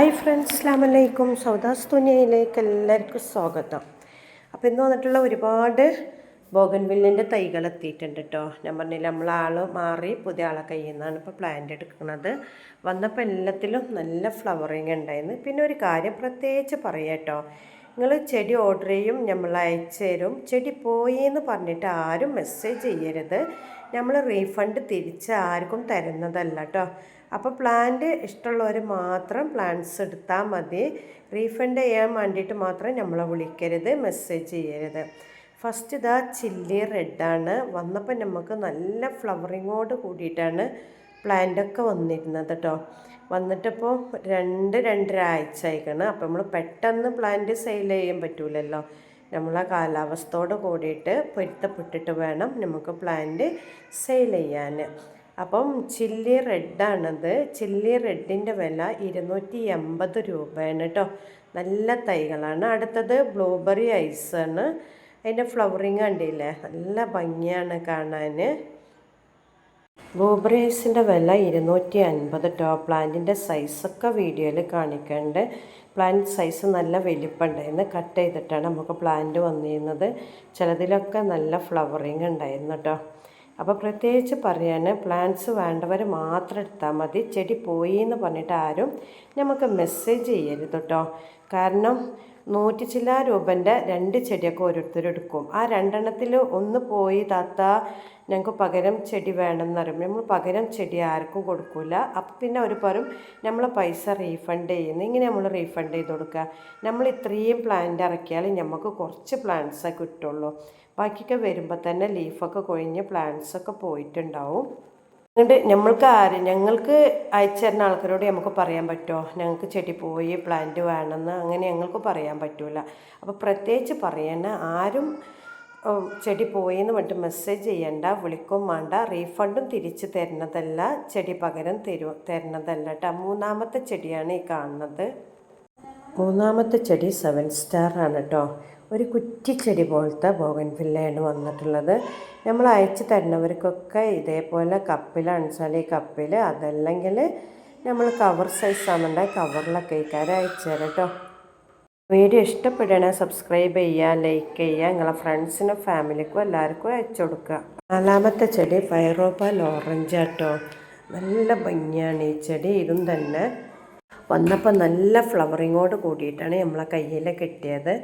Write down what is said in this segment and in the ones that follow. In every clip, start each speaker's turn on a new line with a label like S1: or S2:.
S1: Hi friends അസ്ലാം അലൈക്കും സൗദാസ് തുനിയയിലേക്ക് എല്ലാവർക്കും സ്വാഗതം. അപ്പോൾ ഇന്ന് വന്നിട്ടുള്ള ഒരുപാട് ബോഗൻവില്ലിന്റെ തൈകൾ എത്തിയിട്ടുണ്ട് കേട്ടോ ഞാൻ പറഞ്ഞില്ല നമ്മൾ മാറി പുതിയ ആളെ കയ്യിൽ നിന്നാണ് ഇപ്പോൾ പ്ലാന്റ് എടുക്കുന്നത്. വന്നപ്പോൾ എല്ലാത്തിലും നല്ല ഫ്ലവറിങ് ഉണ്ടായിരുന്നു. പിന്നെ ഒരു കാര്യം പ്രത്യേകിച്ച് പറയാം കേട്ടോ നിങ്ങൾ ചെടി ഓർഡർ ചെയ്യും നമ്മൾ അയച്ചു തരും. ചെടി പോയി എന്ന് പറഞ്ഞിട്ട് ആരും മെസ്സേജ് ചെയ്യരുത്. നമ്മൾ റീഫണ്ട് തിരിച്ച് ആർക്കും തരുന്നതല്ല കേട്ടോ അപ്പോൾ പ്ലാന്റ് ഇഷ്ടമുള്ളവർ മാത്രം പ്ലാന്റ്സ് എടുത്താൽ മതി. റീഫണ്ട് ചെയ്യാൻ വേണ്ടിയിട്ട് മാത്രം നമ്മളെ വിളിക്കരുത് മെസ്സേജ് ചെയ്യരുത്. ഫസ്റ്റ് ഇതാ ചില്ലി റെഡാണ് വന്നപ്പോൾ നമുക്ക് നല്ല ഫ്ലവറിങ്ങോട് കൂടിയിട്ടാണ് പ്ലാന്റൊക്കെ വന്നിരുന്നത് കേട്ടോ വന്നിട്ടിപ്പോൾ രണ്ട് രണ്ടര ആഴ്ച ആയിക്കണം. അപ്പോൾ നമ്മൾ പെട്ടെന്ന് പ്ലാന്റ് സെയിൽ ചെയ്യാൻ പറ്റൂലല്ലോ. നമ്മളെ കാലാവസ്ഥയോട് കൂടിയിട്ട് പൊരുത്തപ്പെട്ടിട്ട് വേണം നമുക്ക് പ്ലാന്റ് സെയിൽ ചെയ്യാൻ. അപ്പം ചില്ലി റെഡാണത്. ചില്ലി റെഡിന്റെ വില ഇരുന്നൂറ്റി എൺപത് രൂപയാണ് കേട്ടോ നല്ല തൈകളാണ്. അടുത്തത് ബ്ലൂബെറി ഐസാണ്. അതിന്റെ ഫ്ലവറിങ് കണ്ടില്ലേ? നല്ല ഭംഗിയാണ് കാണാൻ ബ്ലൂബെറി ഐസിന്റെ വില ഇരുന്നൂറ്റി അൻപത് കേട്ടോ പ്ലാന്റിന്റെ സൈസൊക്കെ വീഡിയോയിൽ കാണിക്കുന്നുണ്ട് പ്ലാന്റ് സൈസ് നല്ല വലിപ്പമുണ്ടായിരുന്നു കട്ട് ചെയ്തിട്ടാണ് നമുക്ക് പ്ലാന്റ് വന്നിരുന്നത്. ചിലതിലൊക്കെ നല്ല ഫ്ലവറിങ് ഉണ്ടായിരുന്നു കേട്ടോ അപ്പോൾ പ്രത്യേകിച്ച് പറയാൻ പ്ലാന്റ്സ് വേണ്ടവർ മാത്രം എടുത്താൽ മതി. ചെടി പോയി എന്ന് പറഞ്ഞിട്ട് ആരും നമുക്ക് മെസ്സേജ് ചെയ്യരുത് കേട്ടോ കാരണം നൂറ്റി ചില രൂപന്റെ രണ്ട് ചെടിയൊക്കെ ഓരോരുത്തർ എടുക്കും. ആ രണ്ടെണ്ണത്തിൽ ഒന്ന് പോയി താത്ത ഞങ്ങൾക്ക് പകരം ചെടി വേണമെന്ന് പറയുമ്പോൾ നമ്മൾ പകരം ചെടി ആർക്കും കൊടുക്കില്ല അപ്പം പിന്നെ ഒരു പറയും നമ്മൾ പൈസ റീഫണ്ട് ചെയ്യുന്നു. ഇങ്ങനെ നമ്മൾ റീഫണ്ട് ചെയ്ത് കൊടുക്കുക. നമ്മൾ ഇത്രയും പ്ലാന്റ് ഇറക്കിയാൽ നമുക്ക് കുറച്ച് പ്ലാന്റ്സേ കിട്ടുള്ളൂ. ബാക്കിയൊക്കെ വരുമ്പോൾ തന്നെ ലീഫൊക്കെ കൊഴിഞ്ഞ് പ്ലാന്റ്സൊക്കെ പോയിട്ടുണ്ടാവും. അതുകൊണ്ട് നമ്മൾക്ക് ആര് ഞങ്ങൾക്ക് അയച്ചു തരുന്ന ആൾക്കാരോട് നമുക്ക് പറയാൻ പറ്റുമോ? ഞങ്ങൾക്ക് ചെടി പോയി പ്ലാന്റ് വേണമെന്ന്. അങ്ങനെ ഞങ്ങൾക്ക് പറയാൻ പറ്റില്ല അപ്പോൾ പ്രത്യേകിച്ച് പറയുന്ന ആരും ചെടി പോയെന്ന് പറഞ്ഞിട്ട് മെസ്സേജ് ചെയ്യണ്ട വിളിക്കും വേണ്ട റീഫണ്ടും തിരിച്ച് തരുന്നതല്ല ചെടി പകരം തരു തരുന്നതല്ല കേട്ടോ. മൂന്നാമത്തെ ചെടിയാണ് ഈ കാണുന്നത്. മൂന്നാമത്തെ ചെടി സെവൻ സ്റ്റാർ ആണ് കേട്ടോ. ഒരു കുറ്റിച്ചെടി പോലത്തെ ബോഗൻവില്ലയാണ് വന്നിട്ടുള്ളത്. നമ്മൾ അയച്ചു തരുന്നവർക്കൊക്കെ ഇതേപോലെ കപ്പിലാണ് വെച്ചാൽ ഈ കപ്പിൽ അതല്ലെങ്കിൽ നമ്മൾ കവർ സൈസ് ആണെന്നുണ്ടെങ്കിൽ കവറിലൊക്കെ ഇക്കാരെ അയച്ചു തരാം കേട്ടോ. വീഡിയോ ഇഷ്ടപ്പെടണേ സബ്സ്ക്രൈബ് ചെയ്യുക ലൈക്ക് ചെയ്യുക നിങ്ങളെ ഫ്രണ്ട്സിനും ഫാമിലിക്കും എല്ലാവർക്കും അയച്ചു കൊടുക്കുക. നാലാമത്തെ ചെടി ഫൈറോപ്പ ലോറഞ്ച് കേട്ടോ നല്ല ഭംഗിയാണ് ഈ ചെടി ഇതും തന്നെ. വന്നപ്പോൾ നല്ല ഫ്ലവറിങ്ങോട് കൂടിയിട്ടാണ് നമ്മളെ കയ്യിൽ കിട്ടിയത്.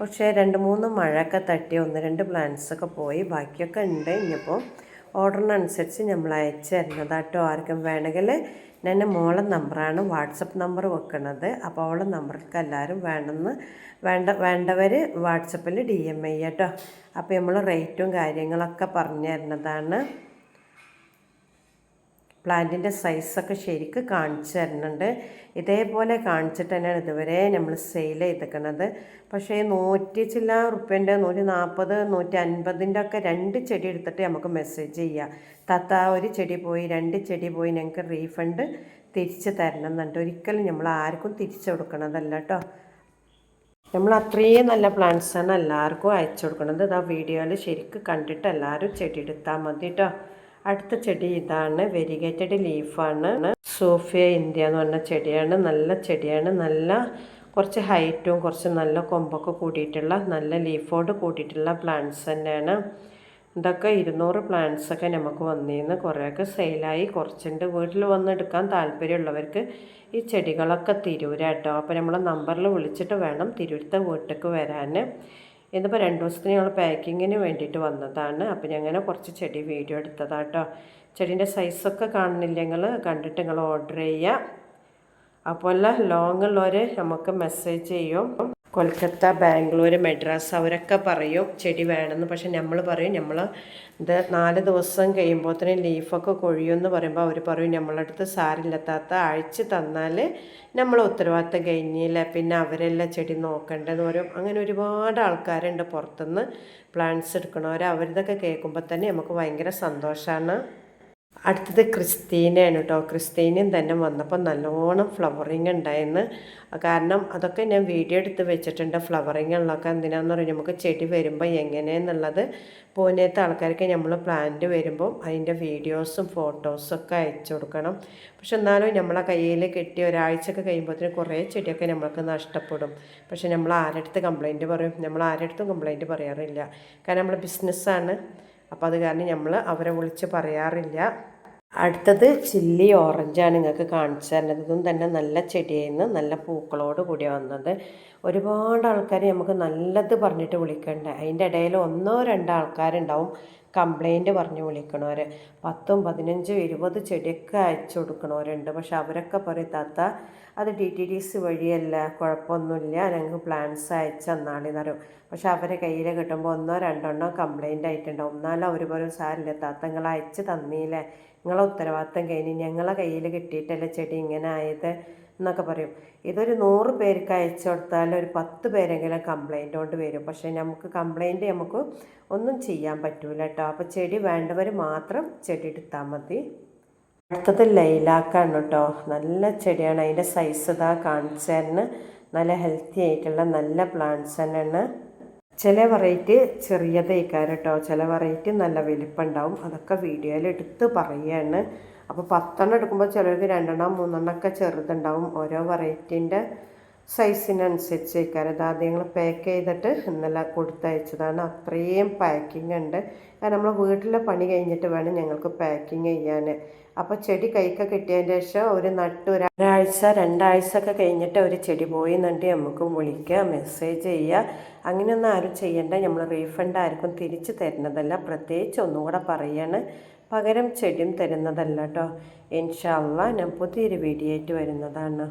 S1: പക്ഷേ രണ്ട് മൂന്ന് മഴയൊക്കെ തട്ടി ഒന്ന് രണ്ട് പ്ലാന്റ്സൊക്കെ പോയി ബാക്കിയൊക്കെ ഉണ്ട്. ഇനിയിപ്പോൾ ഓർഡറിനനുസരിച്ച് നമ്മൾ അയച്ചു തരുന്നതാട്ടോ ആർക്കും വേണമെങ്കിൽ ഞാൻ മോളെ നമ്പറാണ് വാട്സപ്പ് നമ്പർ വെക്കുന്നത് അപ്പോൾ അവളെ നമ്പർക്ക് എല്ലാവരും വേണമെന്ന് വേണ്ട വേണ്ടവർ വാട്സപ്പിൽ ഡി എം ഐ കേട്ടോ അപ്പോൾ നമ്മൾ റേറ്റും കാര്യങ്ങളൊക്കെ പറഞ്ഞു തരുന്നതാണ് പ്ലാന്റിന്റെ സൈസൊക്കെ ശരിക്ക് കാണിച്ചു തരുന്നുണ്ട്. ഇതേപോലെ കാണിച്ചിട്ട് തന്നെയാണ് ഇതുവരെ നമ്മൾ സെയിൽ ചെയ്തേക്കുന്നത് പക്ഷേ നൂറ്റി ചില്ല റുപ്യന്റെ നൂറ്റി നാൽപ്പത് നൂറ്റി അൻപതിന്റെ ഒക്കെ രണ്ട് ചെടി എടുത്തിട്ട് നമുക്ക് മെസ്സേജ് ചെയ്യാം. തത്ത ഒരു ചെടി പോയി രണ്ട് ചെടി പോയി ഞങ്ങൾക്ക് റീഫണ്ട് തിരിച്ച് തരണം എന്നുണ്ട് ഒരിക്കലും നമ്മൾ ആർക്കും തിരിച്ചു കൊടുക്കണതല്ല കേട്ടോ. നമ്മൾ അത്രയും നല്ല പ്ലാന്റ്സാണ് എല്ലാവർക്കും അയച്ചു കൊടുക്കുന്നത് ഇതാ വീഡിയോയിൽ ശരിക്കും കണ്ടിട്ട് എല്ലാവരും ചെടി എടുത്താൽ മതി കേട്ടോ. അടുത്ത ചെടി ഇതാണ് വെരിഗേറ്റഡ് ലീഫാണ്. സോഫിയ ഇന്ത്യ എന്ന് പറഞ്ഞ ചെടിയാണ് നല്ല ചെടിയാണ്. നല്ല കുറച്ച് ഹൈറ്റും കുറച്ച് നല്ല കൊമ്പൊക്കെ കൂടിയിട്ടുള്ള നല്ല ലീഫോട് കൂടിയിട്ടുള്ള പ്ലാന്റ്സ് തന്നെയാണ്. ഇതൊക്കെ ഇരുന്നൂറ് പ്ലാന്റ്സൊക്കെ നമുക്ക് വന്നിരുന്ന് കുറേയൊക്കെ സെയിലായി കുറച്ചുണ്ട് വീട്ടിൽ വന്നെടുക്കാൻ താല്പര്യമുള്ളവർക്ക് ഈ ചെടികളൊക്കെ തിരൂരാട്ടോ. അപ്പോൾ നമ്മളെ നമ്പറിൽ വിളിച്ചിട്ട് വേണം തിരൂരത്തെ വീട്ടിലേക്ക് വരാൻ ഇതിപ്പോൾ രണ്ട് ദിവസത്തിന് ഞങ്ങൾ പാക്കിങ്ങിന് വേണ്ടിയിട്ട് വന്നതാണ്. അപ്പോൾ ഞങ്ങനെ കുറച്ച് ചെടി വീഡിയോ എടുത്തതാട്ടോ ചെടീന്റെ സൈസൊക്കെ കാണുന്നില്ലെങ്കിൽ കണ്ടിട്ട് നിങ്ങൾ ഓർഡർ ചെയ്യുക അപ്പോൾ ലോങ് ഉള്ളവർ നമുക്ക് മെസ്സേജ് ചെയ്യും. കൊൽക്കത്ത ബാംഗ്ലൂർ മെഡ്രാസ് അവരൊക്കെ പറയും ചെടി വേണമെന്ന്. പക്ഷെ നമ്മൾ പറയും നമ്മൾ ഇത് നാല് ദിവസം കഴിയുമ്പോഴത്തേനും ലീഫൊക്കെ കൊഴിയുമെന്ന് പറയുമ്പോൾ അവർ പറയും നമ്മളടുത്ത് സാരില്ലെത്താത്ത അഴിച്ച് തന്നാൽ നമ്മൾ ഉത്തരവാദിത്തം കഴിഞ്ഞില്ല. പിന്നെ അവരെല്ലാം ചെടി നോക്കേണ്ടതെന്ന് പറയും അങ്ങനെ ഒരുപാട് ആൾക്കാരുണ്ട് പുറത്തുനിന്ന് പ്ലാന്റ്സ് എടുക്കണവർ അവരിതൊക്കെ കേൾക്കുമ്പോൾ തന്നെ നമുക്ക് ഭയങ്കര സന്തോഷമാണ് അടുത്തത് ക്രിസ്തീനയാണ് കേട്ടോ ക്രിസ്തീനയും തന്നെ വന്നപ്പോൾ നല്ലോണം ഫ്ലവറിങ് ഉണ്ടായിരുന്നു. കാരണം അതൊക്കെ ഞാൻ വീഡിയോ എടുത്ത് വെച്ചിട്ടുണ്ട്. ഫ്ലവറിങ്ങുള്ളതൊക്കെ എന്തിനാന്ന് പറഞ്ഞാൽ നമുക്ക് ചെടി വരുമ്പോൾ എങ്ങനെയെന്നുള്ളത്. പൂനേത്തെ ആൾക്കാർക്ക് നമ്മൾ പ്ലാന്റ് വരുമ്പോൾ അതിന്റെ വീഡിയോസും ഫോട്ടോസും ഒക്കെ അയച്ചു കൊടുക്കണം. പക്ഷെ എന്നാലും നമ്മളെ കയ്യിൽ കിട്ടി ഒരാഴ്ചയൊക്കെ കഴിയുമ്പോഴത്തേന് കുറേ ചെടിയൊക്കെ നമ്മൾക്ക് നഷ്ടപ്പെടും. പക്ഷെ നമ്മൾ ആരടുത്ത് കംപ്ലൈന്റ് പറയും? നമ്മൾ ആരടുത്തും കംപ്ലൈന്റ് പറയാറില്ല. കാരണം നമ്മൾ ബിസിനസ്സാണ് അപ്പോൾ അത് കാരണം നമ്മൾ അവരെ വിളിച്ച് പറയാറില്ല. അടുത്തത് ചില്ലി ഓറഞ്ചാണ് നിങ്ങൾക്ക് കാണിച്ചു തരുന്നത്. ഇതും തന്നെ നല്ല ചെടിയായിരുന്നു. നല്ല പൂക്കളോട് കൂടി വന്നത്. ഒരുപാട് ആൾക്കാർ നമുക്ക് നല്ലത് പറഞ്ഞിട്ട് വിളിക്കണ്ടേ? അതിന്റെ ഇടയിൽ ഒന്നോ രണ്ടോ ആൾക്കാരുണ്ടാവും കംപ്ലൈന്റ് പറഞ്ഞ് വിളിക്കണവർ പത്തും പതിനഞ്ചും ഇരുപത് ചെടിയൊക്കെ അയച്ചു കൊടുക്കണവരുണ്ട്. പക്ഷെ അവരൊക്കെ പറയും താത്ത അത് ഡി ടി ഡി സി വഴിയല്ല കുഴപ്പമൊന്നുമില്ല ഞങ്ങൾക്ക് പ്ലാൻസ് അയച്ചു പറയും. പക്ഷെ അവരെ കയ്യിൽ കിട്ടുമ്പോൾ ഒന്നോ രണ്ടെണ്ണോ കംപ്ലൈന്റ് ആയിട്ടുണ്ടാവും. എന്നാലും അവർ പറയും സാരില്ല താത്ത നിങ്ങൾ അയച്ച് തന്നില്ലേ? നിങ്ങളെ ഉത്തരവാദിത്തം കഴിഞ്ഞ് ഞങ്ങളെ കയ്യിൽ കിട്ടിയിട്ടല്ലേ ചെടി ഇങ്ങനെ ആയത്? എന്നൊക്കെ പറയും. ഇതൊരു നൂറ് പേർക്ക് അയച്ചു കൊടുത്താൽ ഒരു പത്ത് പേരെങ്കിലും കംപ്ലൈന്റ് കൊണ്ട് വരും. പക്ഷേ നമുക്ക് കംപ്ലൈന്റ് നമുക്ക് ഒന്നും ചെയ്യാൻ പറ്റൂല കേട്ടോ. അപ്പോൾ ചെടി വേണ്ടവർ മാത്രം ചെടി എടുത്താൽ മതി. അടുത്തത് ലൈലാക്കാണ് കേട്ടോ. നല്ല ചെടിയാണ്. അതിന്റെ സൈസ് ഇതാ കാണിച്ചു കാണിച്ചതിന് നല്ല ഹെൽത്തി ആയിട്ടുള്ള നല്ല പ്ലാന്റ്സ് തന്നെയാണ്. ചില വെറൈറ്റി ചെറിയതേക്കാരം കേട്ടോ ചില വെറൈറ്റി നല്ല വലിപ്പമുണ്ടാവും അതൊക്കെ വീഡിയോയിൽ എടുത്ത് പറയുകയാണ് അപ്പോൾ പത്തെണ്ണം എടുക്കുമ്പോൾ ചിലർക്ക് രണ്ടെണ്ണം മൂന്നെണ്ണം ഒക്കെ ചെറുതുണ്ടാവും. ഓരോ വെറൈറ്റീന്റെ സൈസിനനുസരിച്ച് ഇത് ആദ്യം പാക്ക് ചെയ്തിട്ട് ഇന്നലെ കൊടുത്തയച്ചതാണ്. അത്രയും പാക്കിംഗ് ഉണ്ട്. കാരണം നമ്മൾ വീട്ടിലെ പണി കഴിഞ്ഞിട്ട് വേണം ഞങ്ങൾക്ക് പാക്കിങ് ചെയ്യാൻ അപ്പോൾ ചെടി കൈക്ക് കിട്ടിയതിന് ശേഷം ഒരു നട്ട് ഒരാഴ്ച രണ്ടാഴ്ച ഒക്കെ കഴിഞ്ഞിട്ട് ഒരു ചെടി പോയി എന്നിട്ട് നമുക്ക് വിളിക്കുക മെസ്സേജ് ചെയ്യുക അങ്ങനെയൊന്നും ആരും ചെയ്യേണ്ട. നമ്മൾ റീഫണ്ട് ആർക്കും തിരിച്ച് തരുന്നതല്ല. പ്രത്യേകിച്ച് ഒന്നുകൂടെ പറയാണ്. പകരം ചെടിയും തരുന്നതല്ല കേട്ടോ ഇൻഷാല്ല ഞാൻ പുതിയൊരു വീഡിയോ ആയിട്ട് വരുന്നതാണ്.